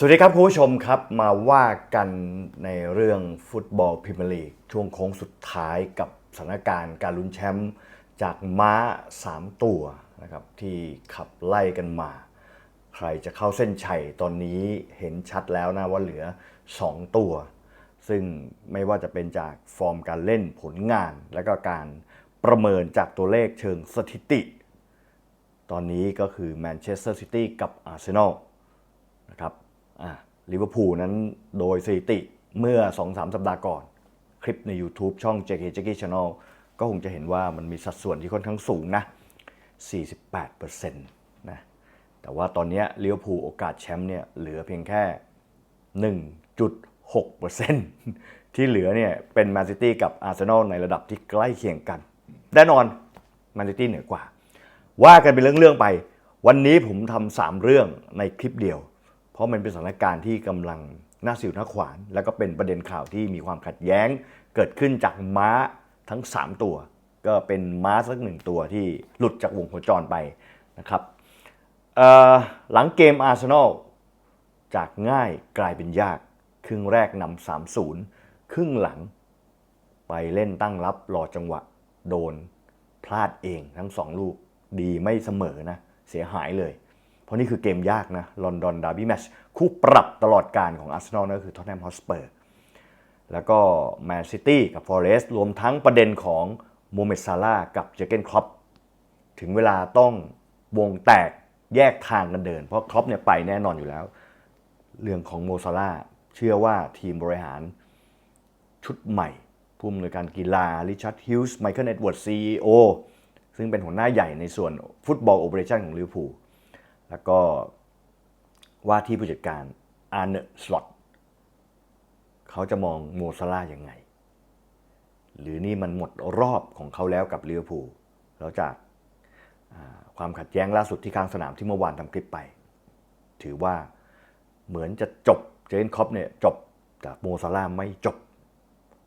สวัสดีครับคุณผู้ชมครับมาว่ากันในเรื่องฟุตบอลพรีเมียร์ลีกช่วงโค้งสุดท้ายกับสถานการณ์การลุ้นแชมป์จากม้า 3 ตัวนะครับที่ขับไล่กันมา ใครจะเข้าเส้นชัยตอนนี้เห็นชัดแล้วนะว่าเหลือ 2 ตัว ซึ่งไม่ว่าจะเป็นจากฟอร์มการเล่นผลงาน และก็การประเมินจากตัวเลขเชิงสถิติ ตอนนี้ก็คือแมนเชสเตอร์ซิตี้กับอาร์เซนอล ลิเวอร์พูลนั้นโดยสถิติเมื่อ 2-3 สัปดาห์ก่อน คลิปใน YouTube ช่อง JK Jackie Channel ก็คงจะเห็นว่ามันมีสัดส่วนที่ค่อนข้างสูงนะ 48%นะแต่ว่าตอนนี้ลิเวอร์พูลโอกาสแชมป์เนี่ยเหลือเพียงแค่ 1.6%ที่เหลือเนี่ยเป็นแมนซิตี้กับอาร์เซนอลในระดับที่ใกล้เคียงกัน แน่นอนแมนซิตี้เหนือกว่า ว่ากันเป็นเรื่องๆไป วันนี้ผมทำสามเรื่องในคลิปเดียว เพราะมันเป็นสถานการณ์ที่กำลังน่าสิวน่าขวาน แล้วก็เป็นประเด็นข่าวที่มีความขัดแย้ง เกิดขึ้นจากม้าทั้ง 3 ตัว ก็เป็นม้าสักหนึ่งตัวที่หลุดจากวงโคจรไปนะครับหลังเกมอาร์เซนอลจากง่ายกลายเป็นยาก ครึ่งแรกนำ3-0 ครึ่งหลัง ไปเล่นตั้งรับรอจังหวะ โดนพลาดเองทั้งสองลูกดีไม่เสมอนะ เสียหายเลย เพราะนี่คือเกมยากนะลอนดอนดาร์บี้แมชคู่ปรับตลอดการของอาร์เซนอลนั่นก็คือท็อตแนมฮอสเปอร์แล้วก็แมนซิตี้กับฟอเรสต์รวมทั้งประเด็นของโมเมดซาลากับเจอเกนครอปถึงเวลาต้องวงแตกแยกทางกันเดิน เพราะครอปเนี่ยไปแน่นอนอยู่แล้ว เรื่องของโมซาลาเชื่อว่าทีมบริหารชุดใหม่ ผู้อำนวยการกีฬาริชาร์ดฮิลส์ไมเคิลเอ็ดเวิร์ดซีโอซึ่งเป็นหัวหน้าใหญ่ในส่วนฟุตบอลโอเปอเรชันของลิเวอร์พูล แล้วก็ว่าที่ผู้จัดการอาร์เนสลอตเขาจะมองโมซาลาห์ยังไง หรือนี่มันหมดรอบของเขาแล้วกับลิเวอร์พูลแล้วจากความขัดแย้งล่าสุดที่ข้างสนามที่เมื่อวานทำคลิปไป ถือว่าเหมือนจะจบเจนคอปเนี่ยจบแต่โมซาลาไม่จบ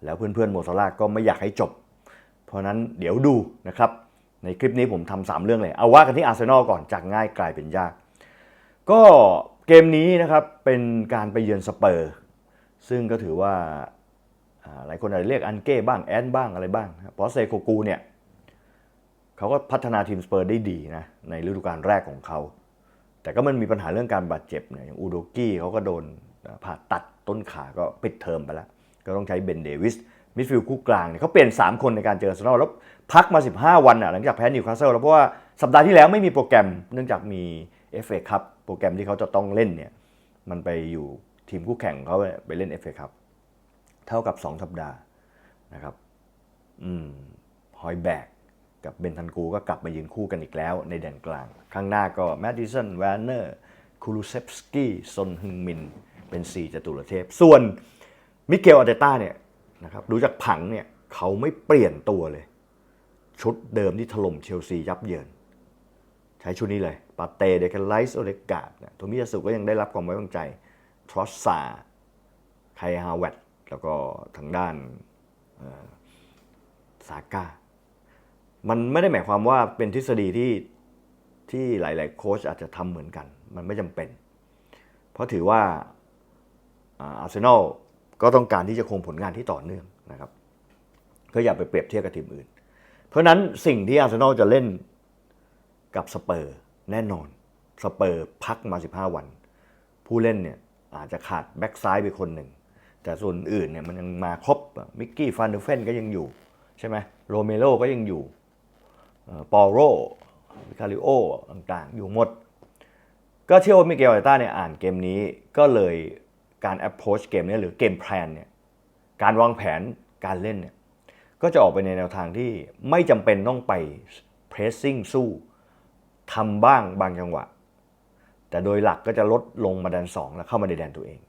แล้วเพื่อนๆโมซาลาก็ไม่อยากให้จบ เพราะนั้นเดี๋ยวดูนะครับ ในคลิปนี้ผมทำสามเรื่องเลย เอาว่ากันที่อาร์เซนอลก่อนจากง่ายกลายเป็นยาก ก็เกมนี้นะครับเป็นการไปเยือนสเปอร์ ซึ่งก็ถือว่าหลายคนอาจจะเรียกอันเก้บ้างแอนบ้างอะไรบ้าง เพราะเซโกกูเนี่ยเขาก็พัฒนาทีมสเปอร์ได้ดีนะในฤดูกาลแรกของเขา แต่ก็มันมีปัญหาเรื่องการบาดเจ็บเนี่ยอย่างอูโดกี้เขาก็โดนผ่าตัดต้นขาก็ปิดเทอมไปแล้ว ก็ต้องใช้เบนเดวิส มิดฟิลด์คู่กลางเนี่ยเขาเปลี่ยน 3 คนในการเจออาร์เซนอลแล้วพักมา 15 วันอะหลังจากแพ้นิวคาสเซิลแล้วเพราะว่าสัปดาห์ที่แล้วไม่มีโปรแกรมเนื่องจากมี FA ครับโปรแกรมที่เขาจะต้องเล่นเนี่ยมันไปอยู่ทีมคู่แข่งเขาไปเล่น FA ครับเท่ากับ 2 สัปดาห์นะครับอืมฮอยแบกกับเบนทันกูก็กลับมายืนคู่กันอีกแล้วในแดนกลาง ข้างหน้าก็แมดดิสันแวนเนอร์คูลูเซฟสกี้ซนฮึงมิน เป็น 4จตุรเทพ ส่วนมิเกลอาเตต้าเนี่ย นะครับดูจากผังเนี่ยเขาไม่เปลี่ยนตัวเลย ชุดเดิมที่ถล่มเชลซียับเยิน ใช้ชุดนี้เลยปาเต้เดคไลส์โอเลกาดโทมิยาสุก็ยังได้รับความไว้วางใจทรอสซาไคฮาวเวตแล้วก็ทางด้านซาก้ามันไม่ได้หมายความว่าเป็นทฤษฎีที่ที่หลาย ๆ โค้ชอาจจะทำเหมือนกัน มันไม่จำเป็น เพราะถือว่าอาร์เซนอล ก็ต้องการที่จะคงผลงานที่ต่อเนื่องนะครับก็อย่าไปเปรียบเทียบกับทีมอื่น เพราะนั้นสิ่งที่อาร์เซนอลจะเล่นกับสเปอร์แน่นอนสเปอร์พักมา 15 วัน ผู้เล่นเนี่ยอาจจะขาดแบ็กซ้ายไปคนหนึ่ง แต่ส่วนอื่นเนี่ยมันยังมาครบมิกกี้ฟานเดเฟนก็ยังอยู่ ใช่ไหมโรเมโรก็ยังอยู่ปอโรวิคาริโอต่างๆ อยู่หมด ก็เชื่อว่ามิเกลอาร์ต้าเนี่ยอ่านเกมนี้ก็เลย การ approach เกมนี้หรือเกมแพลนเนี่ยการวางแผนการเล่นเนี่ยก็จะออกไปในแนวทางที่ไม่จำเป็นต้องไป pressing สู้ทำบ้างบางจังหวะ แต่โดยหลักก็จะลดลงมาแดน 2 แล้วเข้ามาในแดนตัวเอง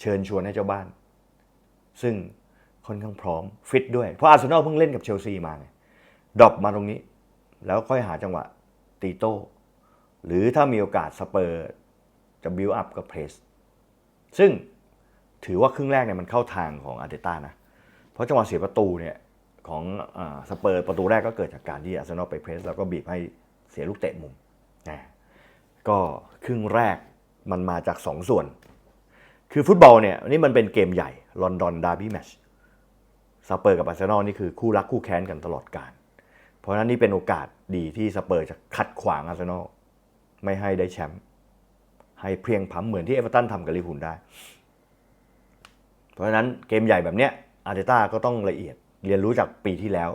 เชิญชวนให้เจ้าบ้าน ซึ่งค่อนข้างพร้อมฟิตด้วย เพราะอาร์เซนอลเพิ่งเล่นกับเชลซีมาไงดรอปมาตรงนี้ แล้วค่อยหาจังหวะตีโต้หรือถ้ามีโอกาสสเปอร์จะบิวอัพกับเพรส ซึ่งถือว่าครึ่งแรกเนี่ยมันเข้าทางของอาร์เตต้านะ เพราะจังหวะเสียประตูเนี่ยของอสเปอร์ประตูแรกก็เกิดจากการที่อาร์เซนอลไปเพรสแล้วก็บีบให้เสียลูกเตะมุมนะก็ครึ่งแรกมันมาจาก2ส่วน คือฟุตบอลเนี่ยนี่มันเป็นเกมใหญ่ลอนดอนดาร์บี้แมชสเปอร์กับอาร์เซนอลนี่คือคู่รักคู่แค้นกันตลอดกาลเพราะฉะนั้นนี่เป็นโอกาสดีที่สเปอร์จะขัดขวางอาร์เซนอลไม่ให้ได้แชมป์ ให้เพียงพล้ำเหมือนที่เอเวอร์ตันทำกับลิเวอร์พูลได้ เพราะฉะนั้นเกมใหญ่แบบเนี้ยอาร์เตต้าก็ต้องละเอียดเรียนรู้จากปีที่แล้ว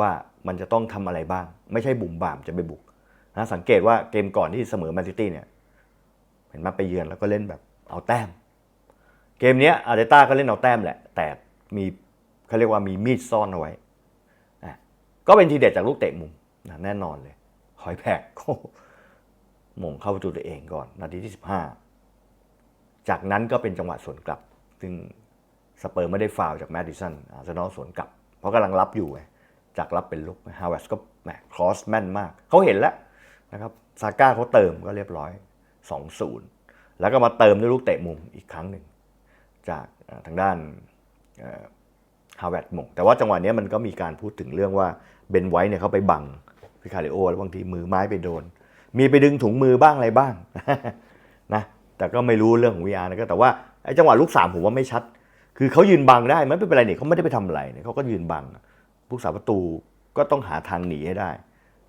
ว่ามันจะต้องทำอะไรบ้าง ไม่ใช่บุ่มบ่ามจะไปบุกนะสังเกตว่าเกมก่อนที่เสมอแมนซิตี้เนี่ยเห็นมาไปเยือนแล้วก็เล่นแบบเอาแต้ม เกมนี้อาร์เตต้าก็เล่นเอาแต้มแหละ แต่มีเขาเรียกว่ามีมีดซ่อนเอาไว้นะก็เป็นทีเด็ดจากลูกเตะมุมนะแน่นอนเลย หอยแผกโอ้โหห ม่งเข้าประตูตัวเองก่อน นาทีที่ 15 จากนั้นก็เป็นจังหวะสวนกลับ ซึ่งสเปอร์ไม่ได้ฟาวจากแมดดิสันอาร์เซนอลสวนกลับ เพราะกำลังรับอยู่ไงจากรับเป็นลุกฮาวเวสก็แหมครอสแม่นมาก เขาเห็นแล้วนะครับซาก้าเขาเติมก็เรียบร้อย 2-0 แล้วก็มาเติมด้วยลูกเตะมุมอีกครั้งหนึ่ง จากทางด้านฮาวเวร์ดมงแต่ว่าจังหวะนี้มันก็มีการพูดถึงเรื่องว่าเบนไว้เนี่ยเขาไปบังพิคาริโอแล้วบางทีมือไม้ไปโดน มีไปดึงถุงมือบ้างอะไรบ้างนะแต่ก็ไม่รู้เรื่องของ VR นะก็แต่ว่าไอ้จังหวะลูกสามผมว่าไม่ชัด คือเขายืนบังได้มันไม่เป็นไรเนี่ยเขาไม่ได้ไปทำอะไรเนี่ยเขาก็ยืนบังผู้สาประตูก็ต้องหาทางหนีให้ได้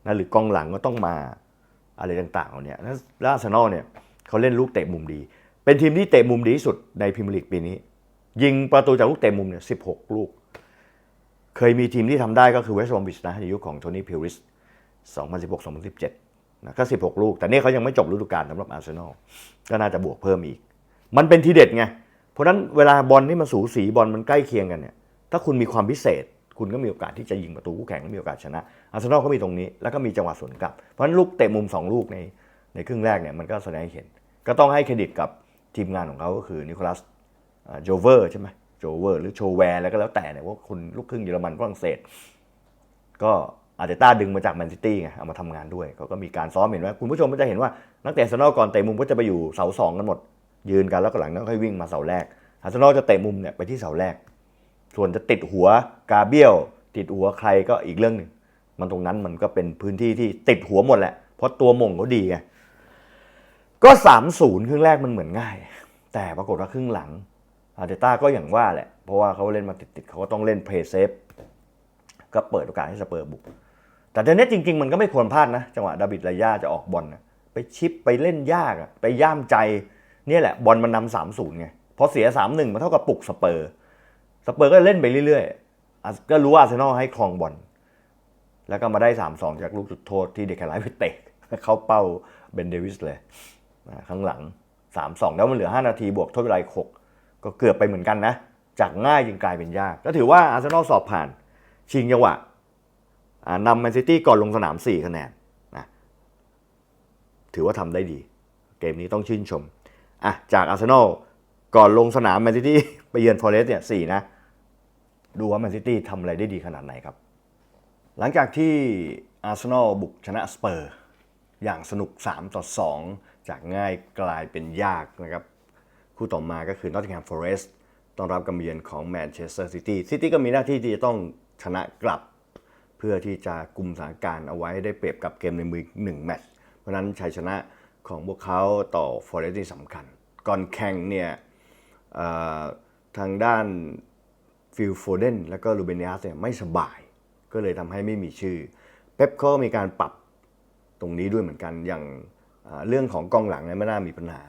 นะหรือกองหลังก็ต้องมาอะไรต่างๆเหล่าเนี้ยแล้วล้วอาร์เซนอลเนี่ยเขาเล่นลูกเตะมุมดี เป็นทีมที่เตะมุมดีที่สุดในพรีเมียร์ลีกปีนี้ ยิงประตูจากลูกเตะมุมเนี่ย16ลูก เคยมีทีมที่ทำได้ก็คือเวสต์บอมบิชนะในยุคของโทนี่พิวริส2016-2017 นะก็16 ลูก แต่นี่เขายังไม่จบฤดูกาลสำหรับอาร์เซนอลก็น่าจะบวกเพิ่มอีก มันเป็นทีเด็ดไง เพราะนั้นเวลาบอลที่มันสูสีบอลมันใกล้เคียงกันเนี่ยถ้าคุณมีความพิเศษ คุณก็มีโอกาสที่จะยิงประตูคู่แข่งและมีโอกาสชนะอาร์เซนอลก็มีตรงนี้ แล้วก็มีจังหวะสวนกลับ เพราะฉะนั้นลูกเตะมุม 2 ลูกในในครึ่งแรกเนี่ยมันก็แสดงให้เห็น ก็ต้องให้เครดิตกับทีมงานของเขาก็คือนิโคลัสโจเวอร์ใช่ไหมโจเวอร์หรือโชแวร์แล้วก็แล้วแต่เนี่ยว่าคุณลูกครึ่งเยอรมันฝรั่งเศส ก็ อาร์เตต้าดึงมาจากแมนซิตี้ไงเอามาทำงานด้วยเขาก็มีการซ้อมเห็นว่าคุณผู้ชมก็จะเห็นว่านักเตะอาร์เซนอลก่อนเตะมุมก็จะไปอยู่เสาสองกันหมด ยืนกันแล้วก็หลังนั้นค่อยวิ่งมาเสาแรกอาร์เซนอลจะเตะมุมเนี่ยไปที่เสาแรก ส่วนจะติดหัวกาเบียลติดหัวใครก็อีกเรื่องหนึ่งมันตรงนั้นมันก็เป็นพื้นที่ที่ติดหัวหมดแหละเพราะตัวมงเขาดีไงก็สามศูนย์ครึ่งแรกมันเหมือนง่าย แต่ปรากฏว่าครึ่งหลังอาร์เตต้าก็อย่างว่าแหละเพราะว่าเขาเล่นมาติดๆเขาก็ต้องเล่นเพลย์เซฟก็เปิดโอกาสให้สเปอร์บุก แต่เดี๋ยวนี้จริง ๆ มันก็ไม่ควรพลาดนะ จังหวะดาบิดลายาจะออกบอลนะไปชิปไปเล่นยากอะไปย่ามใจเนี่ยแหละบอลมันนำสามศูนย์ไงพอเสียสามหนึ่งมันเท่ากับปลุกสเปอร์สเปอร์ก็เล่นไปเรื่อยๆก็รู้ว่าอาร์เซนอลให้ครองบอลแล้วก็มาได้สามสองจากลูกจุดโทษที่เด็กแคไลท์ไปเตะเข้าเป้าเบนเดวิสเลยข้างหลังสามสองแล้วมันเหลือห้านาทีบวกโทษเวลาอีกหกก็เกือบไปเหมือนกันนะ จากง่ายจึงกลายเป็นยาก ก็ถือว่าอาร์เซนอลสอบผ่าน ชิงจังหวะ นำแมนซิตี้ก่อนลงสนาม 4 คะแนนนะถือว่าทำได้ดี เกมนี้ต้องชื่นชมอะจากอาร์เซนอลก่อนลงสนามแมนซิตี้ไปเยือนฟอเรสต์เนี่ยสนะ ดูว่าแมนซิตี้ทำอะไรได้ดีขนาดไหนครับ หลังจากที่อาร์เซนอลบุกชนะสเปอร์อย่างสนุก 3 ต่อ 2 จากง่ายกลายเป็นยากนะครับ คู่ต่อมาก็คือนอตติงแฮมฟอเรสต์ต้องรับกำเยือนของแมนเชสเตอร์ซิตี้ซิตี้ก็มีหน้าที่ที่จะต้องชนะกลับ พื่อที่จะกลุ่มสถานการณ์เอาไว้ได้เปรียบกับเกมในมือหนึ่งแมตช์เพราะนั้นชัยชนะของพวกเขาต่อฟอร์เรสต์นี่สำคัญ ก่อนแข่งเนี่ยทางด้านฟิลโฟเดนและก็ลูเบเนียสเนี่ยไม่สบาย ก็เลยทำให้ไม่มีชื่อ เป๊ปเขาก็มีการปรับตรงนี้ด้วยเหมือนกันอย่างเรื่องของกองหลังเนี่ยไม่น่ามีปัญหา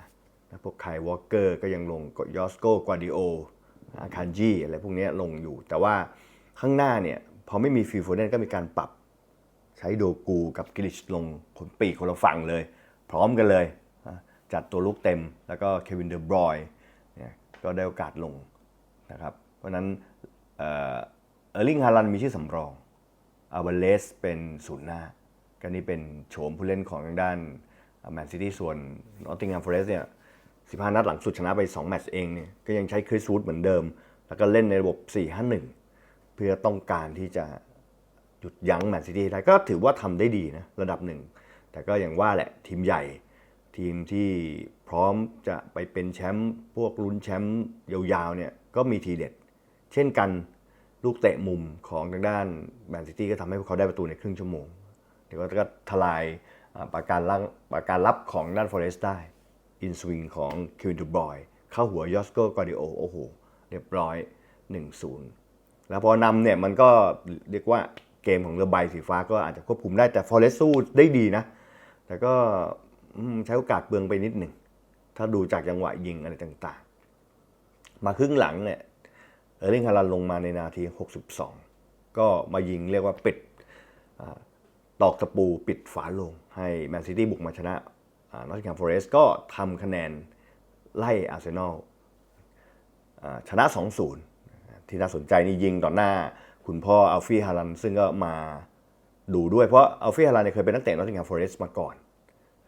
พวกไคลวอลเกอร์ก็ยังลงยอสโกกวาดิโออาคานจีอะไรพวกนี้ลงอยู่ แต่ว่าข้างหน้าเนี่ย พอไม่มีฟิลโฟเดนก็มีการปรับใช้โดกูกับกิลิชลงคนปีกคนละฝั่งเลย พร้อมกันเลย จัดตัวลูกเต็มแล้วก็เควินเดอบรอยน์เนี่ยก็ได้โอกาสลงนะครับเพราะนั้นเออร์ลิงฮาลันมีชื่อสำรองอาวาเลสเป็นศูนย์หน้า ก็นี่เป็นโฉมผู้เล่นของทางด้านแมนซิตี้ส่วนนอตติงแฮมฟอเรสเนี่ย15 นัดหลังสุดชนะไป 2 แมตช์เองเนี่ยก็ยังใช้คริสวูดเหมือนเดิม แล้วก็เล่นในระบบ 4-5-1 เพื่อต้องการที่จะหยุดยั้งแมนซิตี้ได้ก็ถือว่าทำได้ดีนะระดับหนึ่ง แต่ก็อย่างว่าแหละทีมใหญ่ ทีมที่พร้อมจะไปเป็นแชมป์พวกลุ้นแชมป์ยาวๆเนี่ยก็มีทีเด็ด เช่นกันลูกเตะมุมของทางด้านแมนซิตี้ก็ทำให้พวกเขาได้ประตูในครึ่งชั่วโมงเดี๋ยวก็ทลายปราการลับปราการลับของด้านฟอเรสต์ได้อินสวิงของคิวดูบอยเข้าหัวยอสโกกอดิโอโอ้โหเรียบร้อย 1-0 แล้วพอนำเนี่ยมันก็เรียกว่าเกมของเรือใบสีฟ้าก็อาจจะควบคุมได้แต่ฟอเรสสู้ได้ดีนะ แต่ก็ใช้โอกาสเปลืองไปนิดหนึ่ง ถ้าดูจากจังหวะยิงอะไรต่างๆ มาครึ่งหลังเนี่ยเออร์ลิงฮาลันลงมาในนาที 62 ก็มายิงเรียกว่าปิดอตอกตะปูปิดฝาลง ให้แมนซิตี้บุกมาชนะนอตติงแฮมฟอเรสต์ก็ทำคะแนนไล่อาร์เซนอลอ่าชนะ 2-0 ที่น่าสนใจนี่ยิงต่อหน้า คุณพ่ออัลฟี่ฮาลันซึ่งก็มาดูด้วยเพราะอัลฟี่ฮาลันเนี่ยเคยเป็นนักเตะนอตติงแฮมฟอเรสต์มาก่อน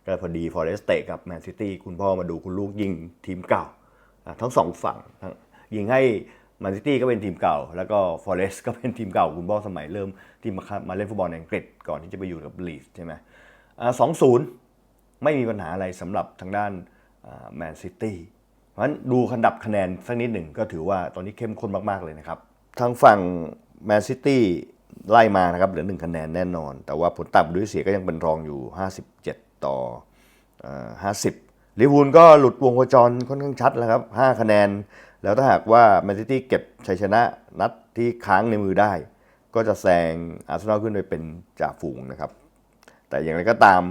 ก็พอดีฟอเรสต์เตะกับแมนซิตี้คุณพ่อมาดูคุณลูกยิงทีมเก่า ทั้งสองฝั่งทั้งยิงให้แมนซิตี้ก็เป็นทีมเก่า แล้วก็ฟอเรสต์ก็เป็นทีมเก่าคุณพ่อสมัยเริ่มที่มามาเล่นฟุตบอลในอังกฤษก่อนที่จะไปอยู่กับลีดใช่ไหมสองศูนย์ไม่มีปัญหาอะไรสำหรับทางด้านแมนซิตี้ เพราะฉะนั้นดูคันดับคะแนนสักนิดหนึ่งก็ถือว่าตอนนี้เข้มข้นมาก ๆ เลยนะครับ ทางฝั่งแมนซิตี้ไล่มานะครับเหลือหนึ่งคะแนนแน่นอน แต่ว่าผลตับด้วยเสียก็ยังเป็นรองอยู่ 57 ต่อ 50ลิเวอร์พูลก็หลุดวงโคจรค่อนข้างชัดแล้วครับ 5 คะแนน แล้วถ้าหากว่าแมนซิตี้เก็บชัยชนะนัดที่ค้างในมือได้ ก็จะแซงอาร์เซนอลขึ้นไปเป็นจ่าฝูงนะครับ แต่อย่างไรก็ตาม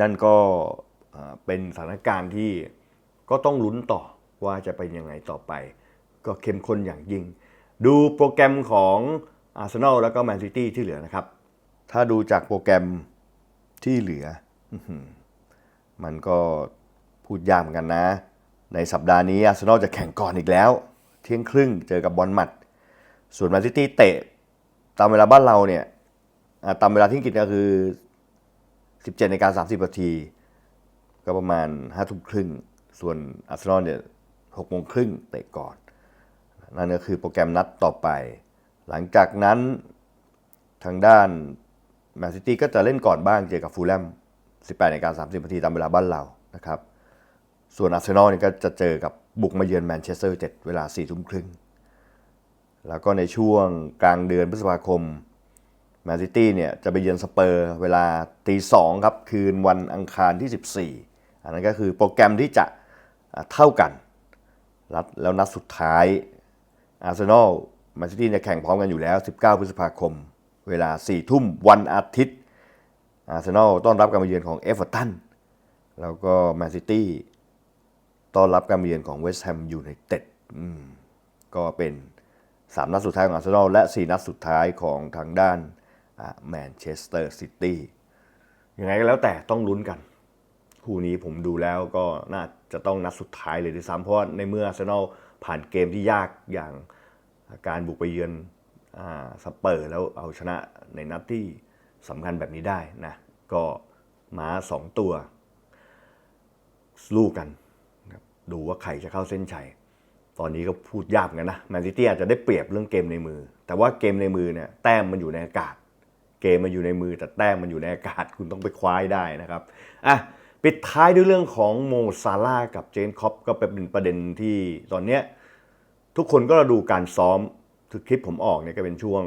นั่นก็เป็นสถานการณ์ที่ ก็ต้องลุ้นต่อว่าจะเป็นยังไงต่อไป ก็เข้มข้นอย่างยิ่ง ดูโปรแกรมของอาร์เซนอลแล้วก็แมนซิตี้ที่เหลือนะครับ ถ้าดูจากโปรแกรมที่เหลือ มันก็พูดยากเหมือนกันนะ ในสัปดาห์นี้อาร์เซนอลจะแข่งก่อนอีกแล้ว เที่ยงครึ่งเจอกับบอลมัด ส่วนแมนซิตี้เตะตามเวลาบ้านเราเนี่ยตามเวลาที่อังกฤษก็คือ 17นาฬิกา30นาที ก็ประมาณ5ทุ่มครึ่ง ส่วนอาร์เซนอลเนี่ย6โมงครึ่งเตะก่อน นั่นก็คือโปรแกรมนัดต่อไป หลังจากนั้นทางด้านแมนซิตี้ก็จะเล่นก่อนบ้างเจอกับฟูลแลม 18นาฬิกา30นาทีตามเวลาบ้านเรานะครับ ส่วนอาร์เซนอลเนี่ยก็จะเจอกับบุกมาเยือนแมนเชสเตอร์ยูไนเต็ดเวลา4ทุ่มครึ่ง แล้วก็ในช่วงกลางเดือนพฤษภาคมแมนซิตี้เนี่ยจะไปเยือนสเปอร์เวลาตีสองครับ คืนวันอังคารที่ 14 อันนั้นก็คือโปรแกรมที่จะ เท่ากันแล้วแล้วนัดสุดท้ายอาร์เซนอลแมนซิตี้เนี่ยแข่งพร้อมกันอยู่แล้ว 19 พฤษภาคม เวลา 4 ทุ่มวันอาทิตย์อาร์เซนอลต้อนรับการมาเยือนของเอฟเวอร์ตันแล้วก็แมนซิตี้ต้อนรับการมาเยือนของเวสต์แฮมยูไนเต็ดก็เป็น 3 นัดสุดท้ายของอาร์เซนอลและ 4 นัดสุดท้ายของทางด้านแมนเชสเตอร์ซิตี้ยังไงก็แล้วแต่ต้องลุ้นกัน คู่นี้ผมดูแล้วก็น่า จะต้องนัดสุดท้ายเลยด้วยซ้ำเพราะในเมื่ออาร์เซนอลผ่านเกมที่ยากอย่างการบุกไปเยือนอสเปอร์แล้วเอาชนะในนัดที่สำคัญแบบนี้ได้นะก็ม้าสองตัวสู้กันนะครับดูว่าใครจะเข้าเส้นชัย ตอนนี้ก็พูดยากนกันนะแมนซิตี้อาจจะได้เปรียบเรื่องเกมในมือ แต่ว่าเกมในมือเนี่ยแต้มมันอยู่ในอากาศ เกมมันอยู่ในมือ แต่แต้มมันอยู่ในอากาศคุณต้องไปคว้าได้นะครับอะ ปิดท้ายด้วยเรื่องของโมซาร่ากับเจนคอปก็เป็นประเด็นที่ตอนเนี้ยทุกคนก็ดูการซ้อมคือคลิปผมออกเนี่ยก็เป็นช่วง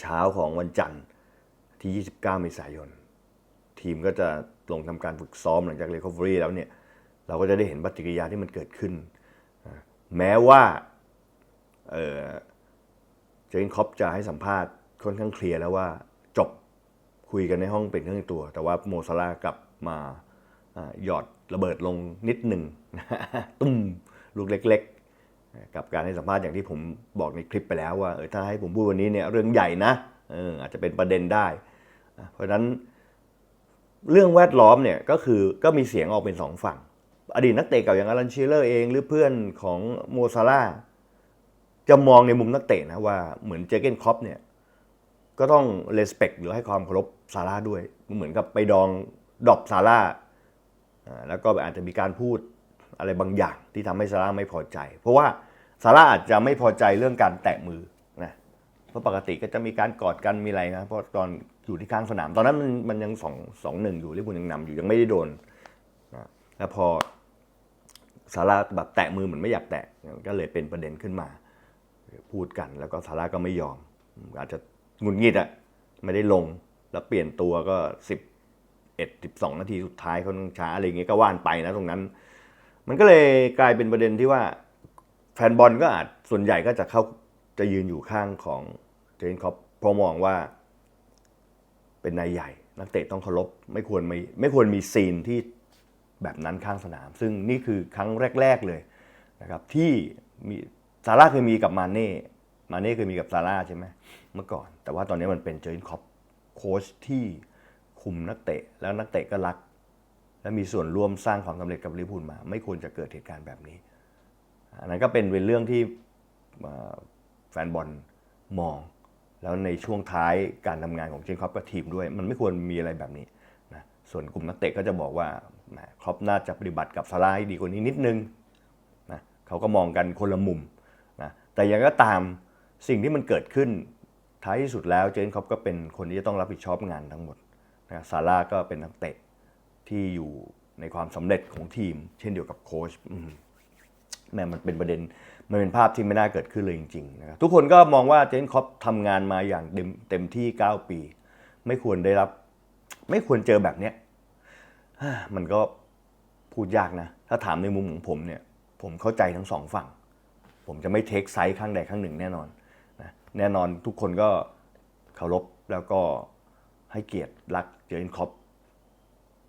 เช้าของวันจันทร์ที่ 29 เมษายน ทีมก็จะลงทำการฝึกซ้อมหลังจากเ e ค o เ e อรี่แล้วเนี่ย เราก็จะได้เห็นปฏิกิริยาที่มันเกิดขึ้น แม้ว่าเจนคอปจะให้สัมภาษณ์ค่อนข้างเคลียร์แล้วว่าจบคุยกันในห้องเป็นเครื่องตัว แต่ว่าโมซาลากับ มาหยอดระเบิดลงนิดหนึ่งตุ้มลูกเล็กๆ กับการให้สัมภาษณ์อย่างที่ผมบอกในคลิปไปแล้วว่าเออถ้าให้ผมพูดวันนี้เนี่ยเรื่องใหญ่นะเอออาจจะเป็นประเด็นได้ เพราะฉะนั้นเรื่องแวดล้อมเนี่ยก็คือก็มีเสียงออกเป็นสองฝั่ง อดีตนักเตะเก่าอย่างอลันเชีเลอร์เองหรือเพื่อนของโมซาร่าจะมองในมุมนักเตะนะว่าเหมือนเจเกนครอปเนี่ยก็ต้องเลสเ c กหรือให้ความเคารพซาร่าด้วย เหมือนกับไปดอง ดรอปซาร่าแล้วก็อาจจะมีการพูดอะไรบางอย่างที่ทำให้ซาร่าไม่พอใจ เพราะว่าซาร่าอาจจะไม่พอใจเรื่องการแตะมือนะเพราะปกติก็จะมีการกอดกันมีอะไรนะเพราะตอนอยู่ที่ข้างสนาม ตอนนั้นมันมันยังสองสองหนึ่งอยู่ลิเวอร์พูลยังนำอยู่ยังไม่ได้โดนนะแล้วพอซาร่าแบบแตะมือเหมือนไม่อยากแตะก็เลยเป็นประเด็นขึ้นมา พูดกันแล้วก็ซาร่าก็ไม่ยอม อาจจะหงุดหงิดอะไม่ได้ลงแล้วเปลี่ยนตัวก็สิบ เอ็ดสิบสองนาทีสุดท้ายเขาต้องช้าอะไรเงี้ยก็ว่านไปนะตรงนั้น มันก็เลยกลายเป็นประเด็นที่ว่าแฟนบอลก็อาจส่วนใหญ่ก็จะเข้าจะยืนอยู่ข้างของเจนคอปเพราะมองว่า เป็นนายใหญ่ นักเตะต้องเคารพไม่ควรไมีไม่ควรมีซีนที่แบบนั้นข้างสนาม ซึ่งนี่คือครั้งแรก ๆเลยนะครับที่มีซาร่าเคยมีกับมาเน่มาเน่เคยมีกับซาร่าใช่ไหมเมื่อก่อน แต่ว่าตอนนี้มันเป็นเจอร์นคอปโค้ชที่ คุมนักเตะ แล้วนักเตะก็รัก และมีส่วนร่วมสร้างความสำเร็จกับลิพูลมา ไม่ควรจะเกิดเหตุการณ์แบบนี้ อันนั้นก็เป็นเป็นเรื่องที่แฟนบอลมอง แล้วในช่วงท้ายการทำงานของเจนครอปกับทีมด้วย มันไม่ควรมีอะไรแบบนี้นะส่วนกลุ่มนักเตะก็จะบอกว่าครอปน่าจะปฏิบัติกับซาร่าให้ดีกว่านี้นิดนึงนะเขาก็มองกันคนละมุมนะแต่ย่างก็ตามสิ่งที่มันเกิดขึ้นท้ายที่สุดแล้วเจนครอปก็เป็นคนที่จะต้องรับผิดชอบงานทั้งหมด นะซาร่าก็เป็นนักเตะที่อยู่ในความสำเร็จของทีม เช่นเดียวกับโค้ชแม่มันเป็นประเด็นมันเป็นภาพที่ไม่น่าเกิดขึ้นเลยจริงๆนะครับทุกคนก็มองว่าเจนคอปทำงานมาอย่างเต็มที่ 9 ปี ไม่ควรได้รับ ไม่ควรเจอแบบเนี้ยมันก็พูดยากนะ ถ้าถามในมุมของผมเนี่ย ผมเข้าใจทั้งสองฝั่ง ผมจะไม่เทคไซส์ข้างใดข้างหนึ่งแน่นอนนะแน่นอนทุกคนก็เคารพแล้วก็ให้เกียรติรัก เจนคอป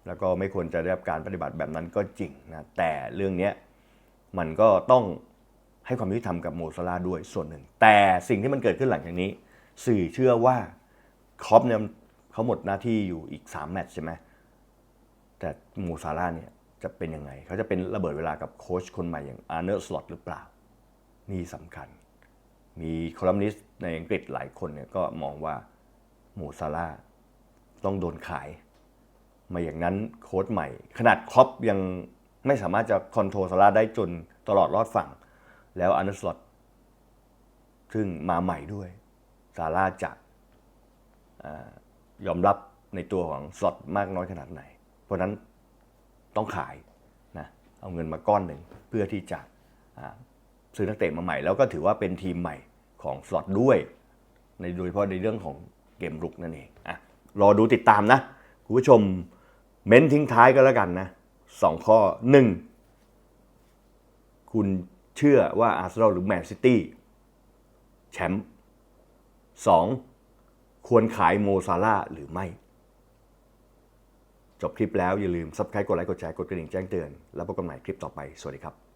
แล้วก็ไม่ควรจะได้รับการปฏิบัติแบบนั้นก็จริงนะแต่เรื่องนี้มันก็ต้องให้ความยุติธรรมกับโมซาลาด้วยส่วนหนึ่ง แต่สิ่งที่มันเกิดขึ้นหลังจากนี้ สื่อเชื่อว่าครอปเนี่ยเขาหมดหน้าที่อยู่อีก 3 แมตช์ใช่ไหมแต่โมซาลาเนี่ยจะเป็นยังไง เขาจะเป็นระเบิดเวลากับโค้ชคนใหม่อย่างอาร์เนอร์สล็อตหรือเปล่า นี่สำคัญ มีคอลัมนิสต์ในอังกฤษหลายคนเนี่ยก็มองว่าโมซาลา ต้องโดนขาย มาอย่างนั้นโค้ชใหม่ ขนาดครอปยังไม่สามารถจะคอนโทรลซาร่าได้จนตลอดรอดฝั่ง แล้วอันเดอร์สลอตซึ่งมาใหม่ด้วยซาร่าจะายอมรับในตัวของสลอตมากน้อยขนาดไหน เพราะนั้นต้องขายนะเอาเงินมาก้อนหนึ่งเพื่อที่จะซื้อนักเตะมาใหม่ แล้วก็ถือว่าเป็นทีมใหม่ของสลอตด้วย ในโดยเฉพาะในเรื่องของเกมรุกนั่นเองอะ รอดูติดตามนะ คุณผู้ชมเม้นทิ้งท้ายก็แล้วกันนะสองข้อหนึ่งคุณเชื่อว่าอาร์เซนอลหรือแมนซิตี้แชมป์สองควรขายโมซาร่าหรือไม่ จบคลิปแล้วอย่าลืม subscribe กดไลค์กดแชร์กดกระดิ่งแจ้งเตือน แล้วพบกันใหม่คลิปต่อไป สวัสดีครับ